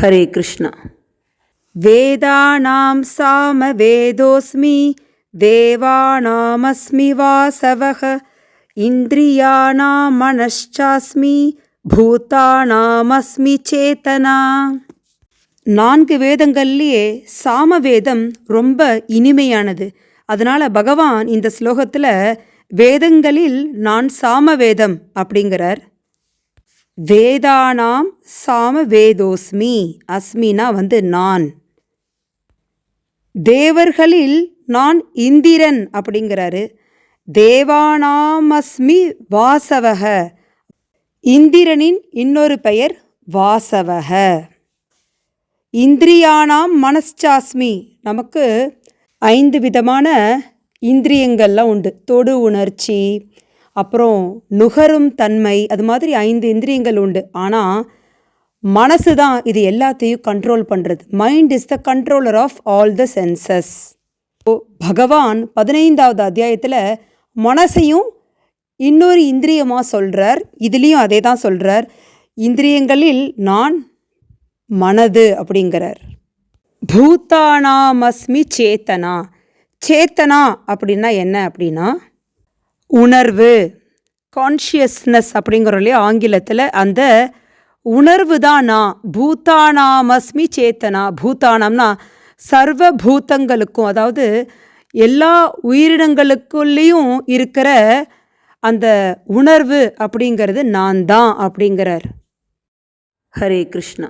ஹரே கிருஷ்ணா. வேதானாம் சாம வேதோஸ்மி தேவானாமஸ்மி வாசவக இந்திரியானாம் மனశ్చాஸ்மி பூதானாமஸ்மி சேதனா நான்கு வேதங்கள்லேயே சாம வேதம் ரொம்ப இனிமையானது. அதனால் பகவான் இந்த ஸ்லோகத்தில் வேதங்களில் நான் சாம வேதம் அப்படிங்கிறார். வேதானாம் சாம வேதோஸ்மி அஸ்மினா வந்து நான். தேவர்களில் நான் இந்திரன் அப்படிங்கிறாரு. தேவானாமஸ்மி வாசவக. இந்திரனின் இன்னொரு பெயர் வாசவக. இந்திரியானாம் மனச்சாஸ்மி நமக்கு ஐந்து விதமான இந்திரியங்கள்லாம் உண்டு. தொடு உணர்ச்சி அப்புறம் நுகரும் தன்மை அது மாதிரி ஐந்து இந்திரியங்கள் உண்டு. ஆனால் மனசு தான் இது எல்லாத்தையும் கண்ட்ரோல் பண்ணுறது mind is the controller of all the senses ஓ பகவான் பதினைந்தாவது அத்தியாயத்தில் மனசையும் இன்னொரு இந்திரியமாக சொல்கிறார் இதுலேயும் அதே தான் சொல்கிறார் இந்திரியங்களில் நான் மனது அப்படிங்கிறார். பூத்தானாமஸ்மி சேத்தனா. சேத்தனா அப்படின்னா என்ன அப்படின்னா உணர்வு கான்ஷியஸ்னஸ் அப்படிங்கிறோம் இல்லையா ஆங்கிலத்தில் அந்த உணர்வு தான் நான். பூத்தானாமஸ்மி சேத்தனா. பூத்தானம்னா சர்வ பூத்தங்களுக்கும் அதாவது எல்லா உயிரினங்களுக்குள்ளேயும் இருக்கிற அந்த உணர்வு அப்படிங்கிறது நான் தான் அப்படிங்கிறார். ஹரே கிருஷ்ணா.